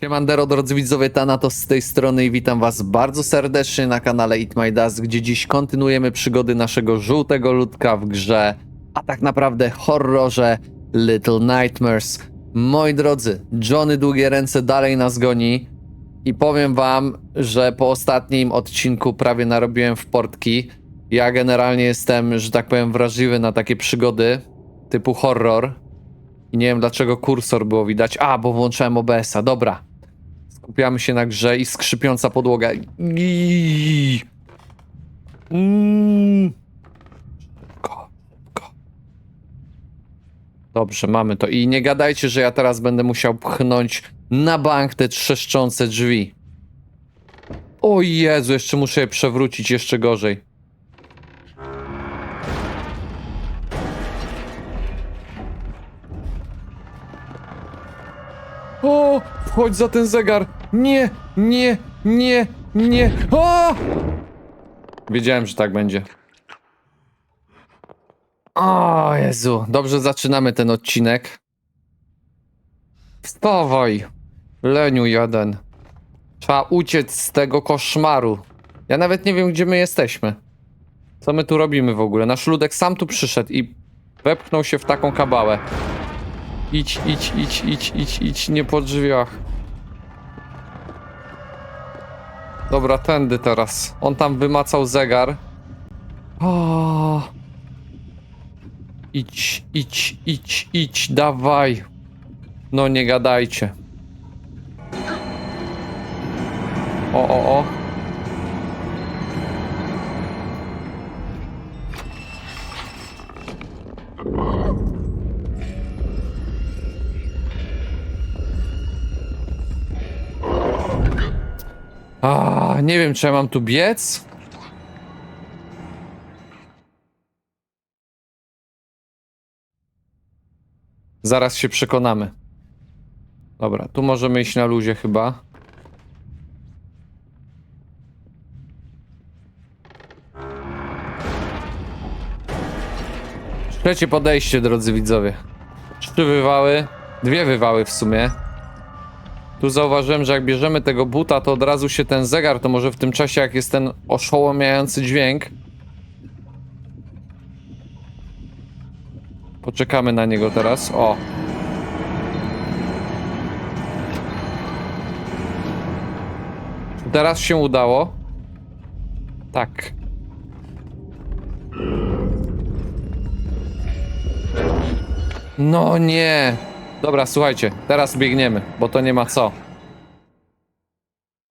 Siemandero, drodzy widzowie, Thanatos z tej strony i witam was bardzo serdecznie na kanale Eat My Dust, gdzie dziś kontynuujemy przygody naszego żółtego ludka w grze, a tak naprawdę horrorze Little Nightmares. Moi drodzy, Johnny Długie Ręce dalej nas goni i powiem wam, że po ostatnim odcinku prawie narobiłem w portki. Ja generalnie jestem, że tak powiem, wrażliwy na takie przygody typu horror. I nie wiem dlaczego kursor było widać. A, bo włączyłem OBS-a. Dobra. Skupiamy się na grze i skrzypiąca podłoga. Mm. Szybko, szybko. Dobrze, mamy to. I nie gadajcie, że ja teraz będę musiał pchnąć na bank te trzeszczące drzwi. O Jezu, jeszcze muszę je przewrócić jeszcze gorzej. Chodź za ten zegar. Nie, nie, nie, nie. O! Wiedziałem, że tak będzie. O Jezu, dobrze zaczynamy ten odcinek. Wstawaj, leniu jeden. Trzeba uciec z tego koszmaru. Ja nawet nie wiem, gdzie my jesteśmy. Co my tu robimy w ogóle? Nasz ludek sam tu przyszedł i wepchnął się w taką kabałę. Idź, idź, idź, idź, idź, idź, nie po drzwiach. Dobra, tędy teraz. On tam wymacał zegar. O. Idź, idź, idź, idź, dawaj. No nie gadajcie. O, o, o. A, nie wiem, czy ja mam tu biec? Zaraz się przekonamy. Dobra, tu możemy iść na luzie chyba. Trzecie podejście, drodzy widzowie. Trzy wywały, dwie wywały w sumie. Tu zauważyłem, że jak bierzemy tego buta, to od razu się ten zegar, to może w tym czasie, jak jest ten oszołomiający dźwięk. Poczekamy na niego teraz. O. Teraz się udało. Tak. No nie. Dobra, słuchajcie, teraz biegniemy, bo to nie ma co.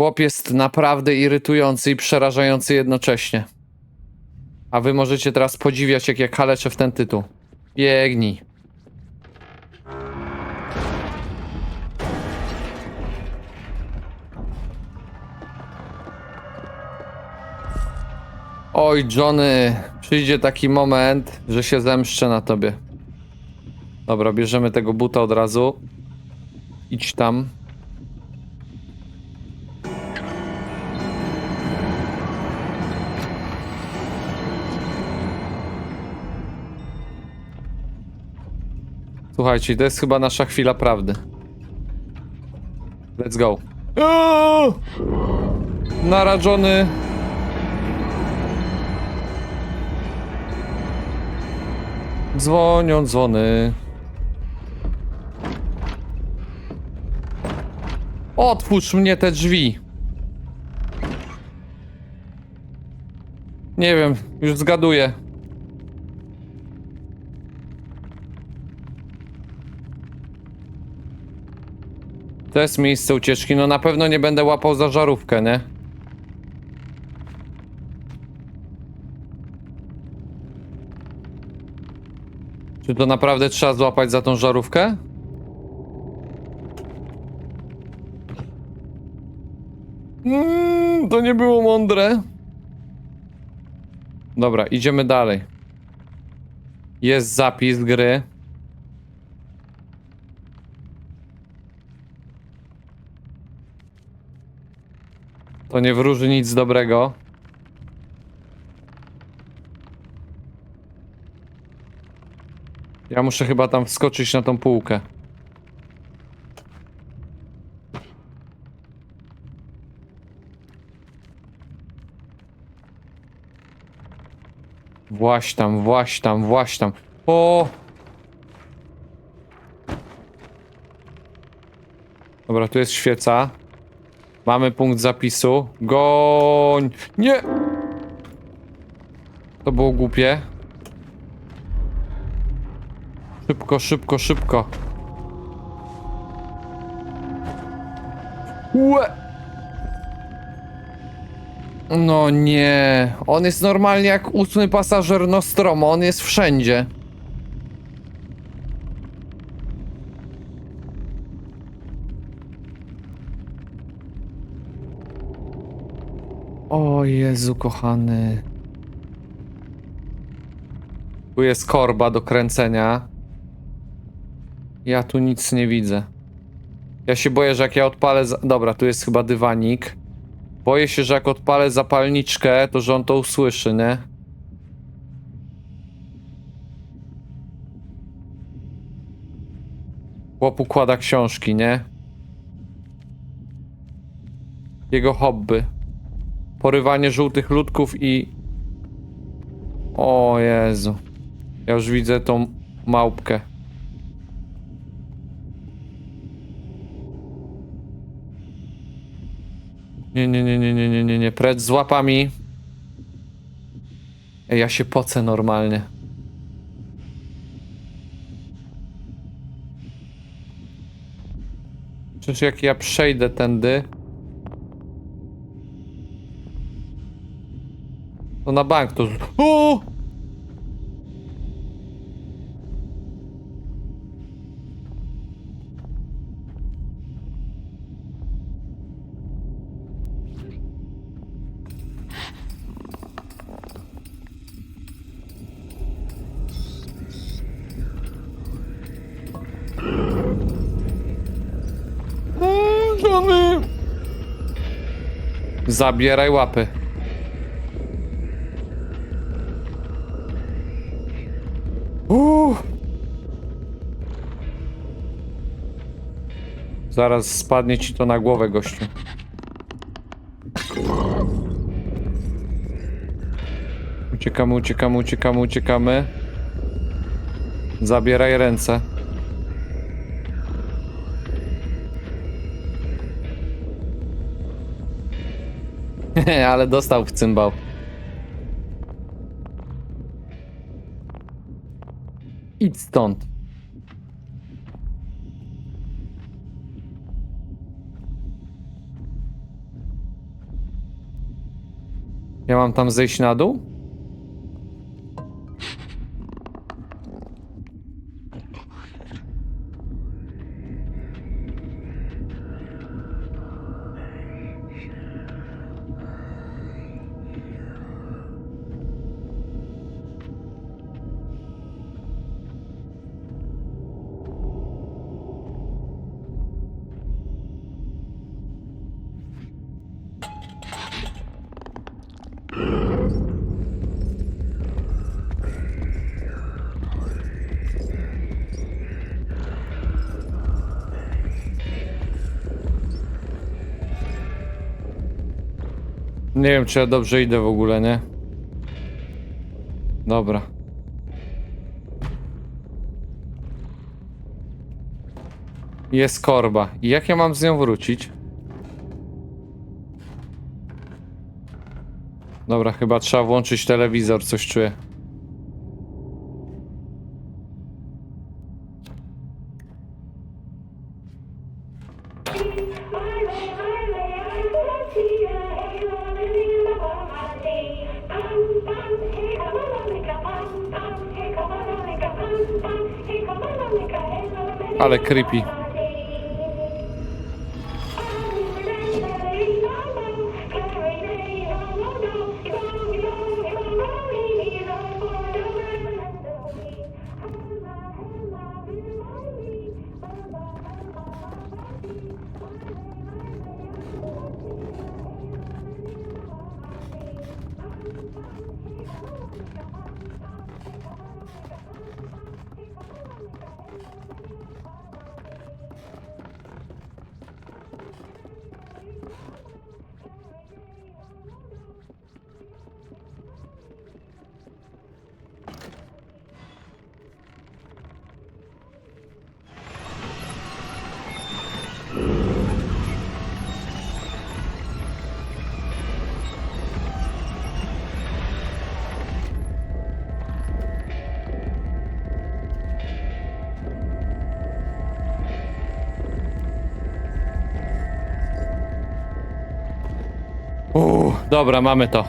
Chłop jest naprawdę irytujący i przerażający jednocześnie. A wy możecie teraz podziwiać, jak ja kaleczę w ten tytuł. Biegnij. Oj, Johnny, przyjdzie taki moment, że się zemszczę na tobie. Dobra, bierzemy tego buta od razu. Idź tam. Słuchajcie, to jest chyba nasza chwila prawdy. Let's go. Eee! Narażony. Dzwonią dzwony. Otwórz mnie te drzwi. Nie wiem, już zgaduję. To jest miejsce ucieczki. No na pewno nie będę łapał za żarówkę, nie? Czy to naprawdę trzeba złapać za tą żarówkę? Mm, to nie było mądre. Dobra, idziemy dalej. Jest zapis gry. To nie wróży nic dobrego. Ja muszę chyba tam wskoczyć na tą półkę. Właś tam, właś tam, właś tam. O! Dobra, tu jest świeca. Mamy punkt zapisu. Goń! Nie! To było głupie. Szybko, szybko, szybko. Łe! No nie. On jest normalnie jak ósmy pasażer Nostromo. On jest wszędzie. O Jezu, kochany. Tu jest korba do kręcenia. Ja tu nic nie widzę. Ja się boję, że jak ja odpalę. Dobra, tu jest chyba dywanik. Boję się, że jak odpalę zapalniczkę, to że on to usłyszy, nie? Chłop układa książki, nie? Jego hobby. Porywanie żółtych ludków i... O Jezu. Ja już widzę tą małpkę. Nie, nie, nie, nie, nie, nie, nie, nie. Precz z łapami. Ej, ja się pocę normalnie. Przecież jak ja przejdę tędy... To na bank to... O! Zabieraj łapy. Uuu. Zaraz spadnie ci to na głowę, gościu. Uciekamy, uciekamy, uciekamy, uciekamy. Zabieraj ręce. Ale dostał w cymbał. Idź stąd. Ja mam tam zejść na dół? Nie wiem, czy ja dobrze idę w ogóle, nie? Dobra. Jest korba. I jak ja mam z nią wrócić? Dobra, chyba trzeba włączyć telewizor, coś czuję. Ale creepy. Dobra, mamy to.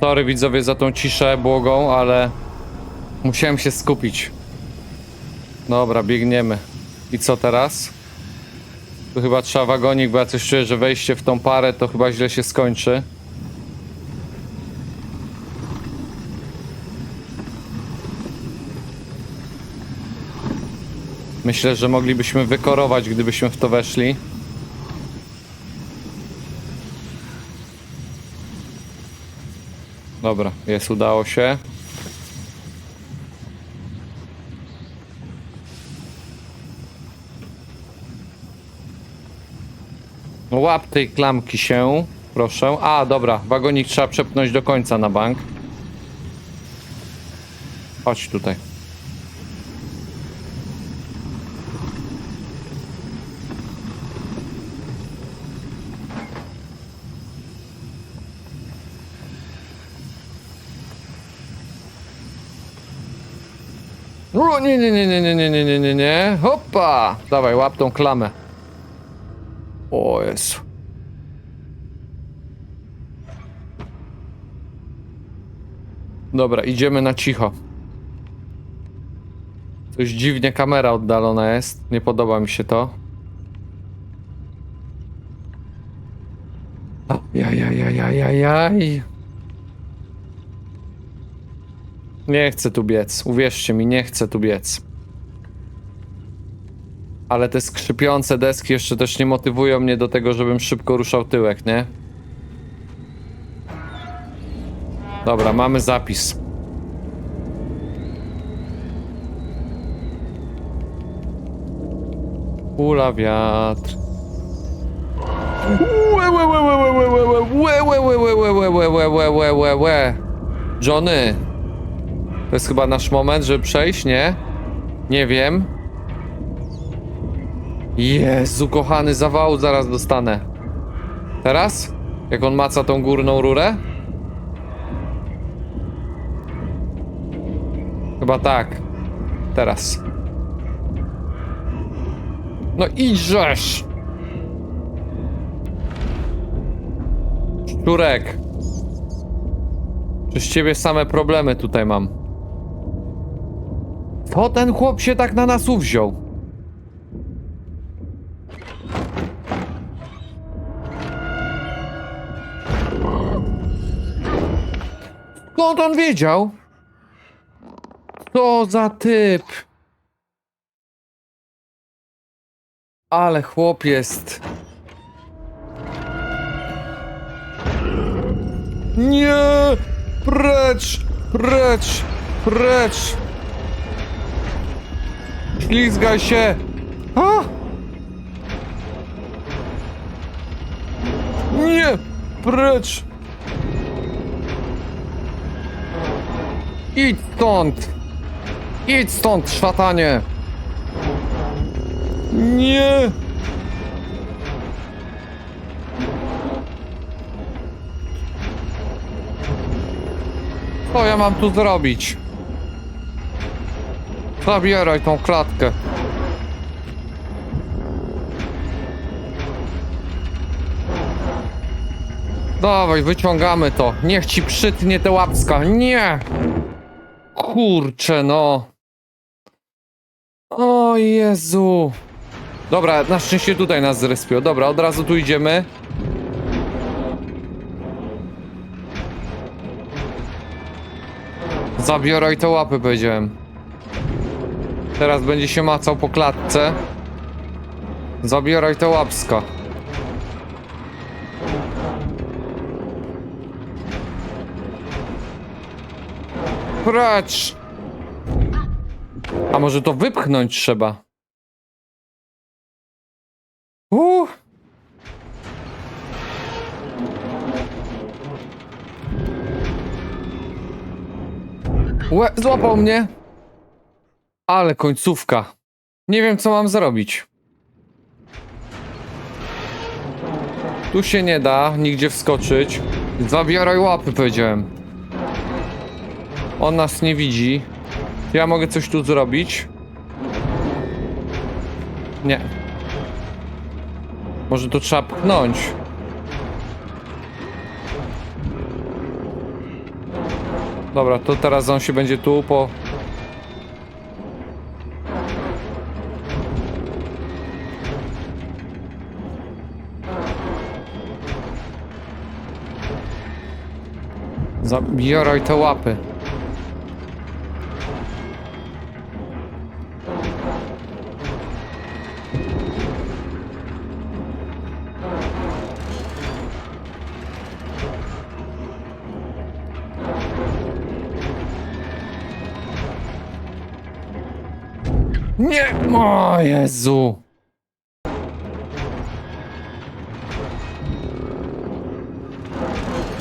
Sorry widzowie za tą ciszę błogą, ale musiałem się skupić. Dobra, biegniemy. I co teraz? Tu chyba trzeba wagonik, bo ja coś czuję, że wejście w tą parę to chyba źle się skończy. Myślę, że moglibyśmy wykorować, gdybyśmy w to weszli. Dobra, jest, udało się. No Łap tej klamki się, proszę. A, dobra, wagonik trzeba przepchnąć do końca na bank. Chodź tutaj. O, nie, nie, nie, nie, nie, nie, nie, nie, nie, nie. Hoppa! Dawaj, łap tą klamę. O Jezu. Dobra, idziemy na cicho. Coś dziwnie kamera oddalona jest. Nie podoba mi się to. Ajajajajajaj. Nie chcę tu biec, uwierzcie mi, nie chcę tu biec. Ale te skrzypiące deski jeszcze też nie motywują mnie do tego, żebym szybko ruszał tyłek, nie? Dobra, mamy zapis. Hula wiatr. Łe, Johnny, to jest chyba nasz moment, żeby przejść, nie? Nie wiem. Jezu, kochany, zawału zaraz dostanę. Teraz? Jak on maca tą górną rurę? Chyba tak. Teraz. No idźżesz! Szczurek. Przez ciebie same problemy tutaj mam. Co ten chłop się tak na nas uwziął? Skąd on wiedział? Co za typ? Ale chłop jest. Nie! Precz! Precz! Precz! Ślizgaj się! A! Nie! Precz! Idź stąd! Idź stąd, szatanie! Nie! Co ja mam tu zrobić? Zabieraj tą klatkę. Dawaj, wyciągamy to. Niech ci przytnie te łapska. Nie! Kurczę, no. O Jezu. Dobra, na szczęście tutaj nas zrespią. Dobra, od razu tu idziemy. Zabieraj te łapy, powiedziałem. Teraz będzie się macał po klatce. Zabieraj te łapska. Precz! A może to wypchnąć trzeba? Uh. Łe, złapał mnie. Ale końcówka. Nie wiem, co mam zrobić. Tu się nie da nigdzie wskoczyć. Zabieraj łapy, powiedziałem. On nas nie widzi. Ja mogę coś tu zrobić? Nie. Może tu trzeba pchnąć. Dobra, to teraz on się będzie tu po Zabieraj te łapy. Nie! O Jezu!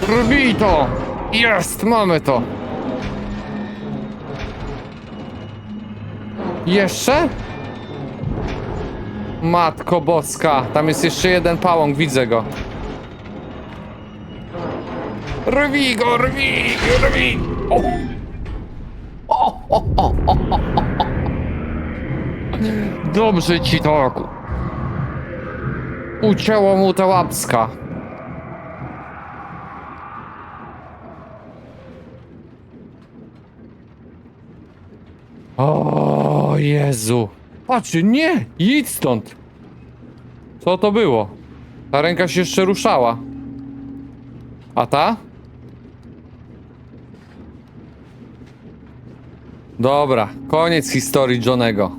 Rwij to! Jest! Mamy to! Jeszcze? Matko boska, tam jest jeszcze jeden pałąk, widzę go. Rwij go, rwij, rwij! O! Dobrze ci tak. Ucięło mu ta łapska. O Jezu. Patrzcie, nie! Idź stąd! Co to było? Ta ręka się jeszcze ruszała. A ta? Dobra, koniec historii Johnego.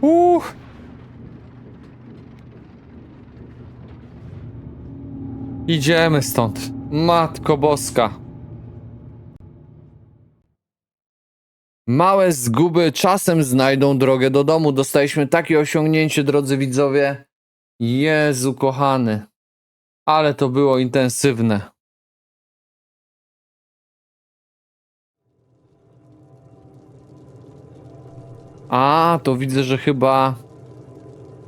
Uch. Idziemy stąd. Matko Boska. Małe zguby czasem znajdą drogę do domu. Dostaliśmy takie osiągnięcie, drodzy widzowie. Jezu kochany. Ale to było intensywne. A, to widzę, że chyba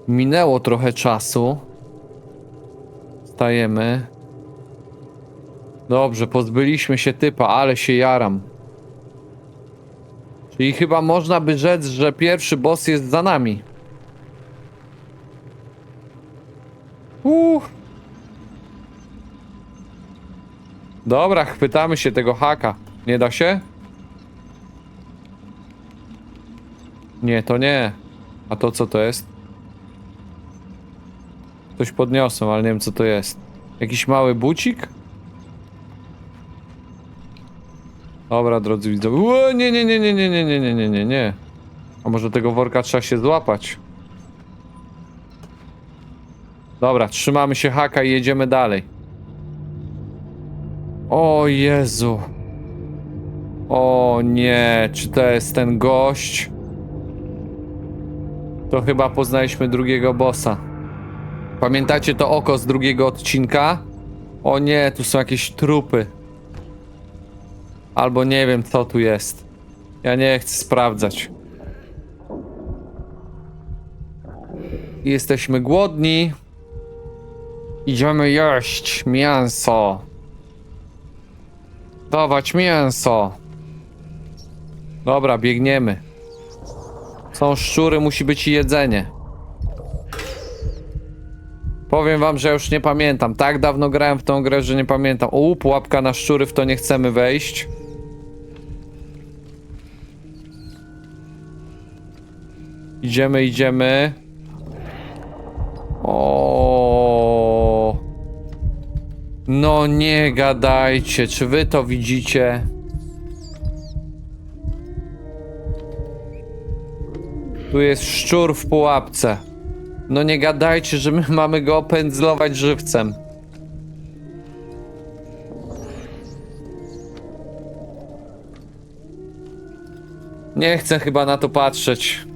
minęło trochę czasu. Stajemy. Dobrze, pozbyliśmy się typa, ale się jaram. Czyli chyba można by rzec, że pierwszy boss jest za nami. Uff. Dobra, chwytamy się tego haka. Nie da się? Nie, to nie. A to co to jest? Coś podniosłem, ale nie wiem co to jest. Jakiś mały bucik? Dobra, drodzy widzowie. Nie, nie, nie, nie, nie, nie, nie, nie, nie, nie, nie. A może tego worka trzeba się złapać? Dobra, trzymamy się haka i jedziemy dalej. O Jezu. O nie, czy to jest ten gość? To chyba poznaliśmy drugiego bossa. Pamiętacie to oko z drugiego odcinka? O nie, tu są jakieś trupy. Albo nie wiem co tu jest. Ja nie chcę sprawdzać. Jesteśmy głodni. Idziemy jeść mięso. Dawać mięso. Dobra, biegniemy. Są szczury, musi być i jedzenie. Powiem wam, że już nie pamiętam. Tak dawno grałem w tą grę, że nie pamiętam. O, pułapka na szczury, w to nie chcemy wejść. Idziemy, idziemy. O. No nie gadajcie, czy wy to widzicie? Tu jest szczur w pułapce. No nie gadajcie, że my mamy go opędzlować żywcem. Nie chcę chyba na to patrzeć.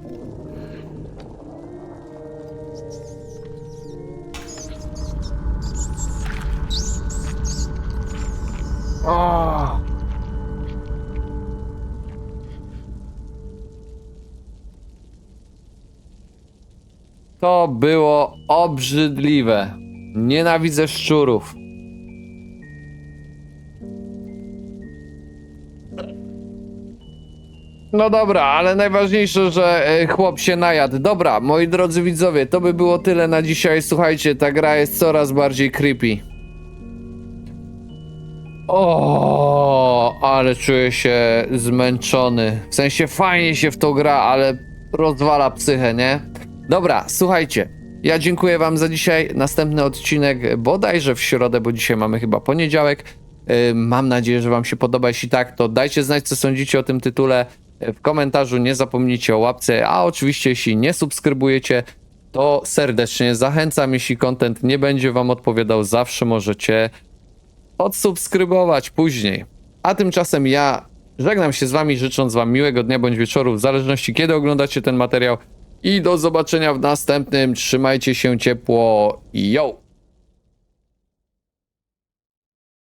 To było obrzydliwe. Nienawidzę szczurów. No dobra, ale najważniejsze, że e, chłop się najadł. Dobra, moi drodzy widzowie, to by było tyle na dzisiaj. Słuchajcie, ta gra jest coraz bardziej creepy. O, ale czuję się zmęczony. W sensie fajnie się w to gra, ale rozwala psychę, nie? Dobra, słuchajcie. Ja dziękuję wam za dzisiaj. Następny odcinek bodajże w środę, bo dzisiaj mamy chyba poniedziałek. Mam nadzieję, że wam się podoba. Jeśli tak, to dajcie znać, co sądzicie o tym tytule. W komentarzu nie zapomnijcie o łapce, a oczywiście jeśli nie subskrybujecie, to serdecznie zachęcam. Jeśli content nie będzie wam odpowiadał, zawsze możecie odsubskrybować później. A tymczasem ja żegnam się z wami, życząc wam miłego dnia bądź wieczoru, w zależności kiedy oglądacie ten materiał. I do zobaczenia w następnym. Trzymajcie się ciepło. Yo!